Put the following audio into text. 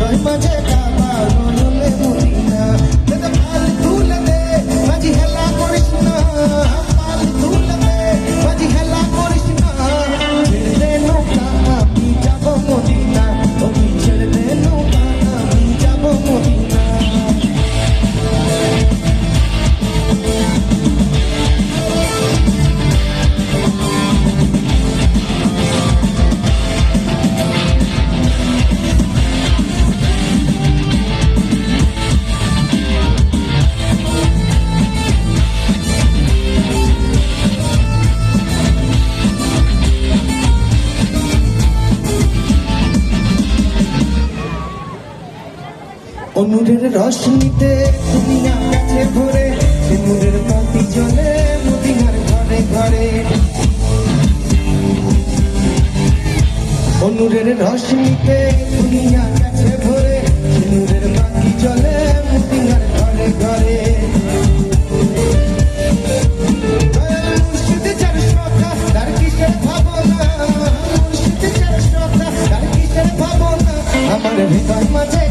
হৃদয় মাঝে অনুরের রশ্মিতে তুমি আছে ভরে সিঁদুরের বাতি জ্বলে মদিনার ঘরে ঘরে। অনুরের রশ্মিতে তুমি আছে ভরে সিঁদুরের বাতি জ্বলে মদিনার ঘরে ঘরে। আমার ভিতর মাঝে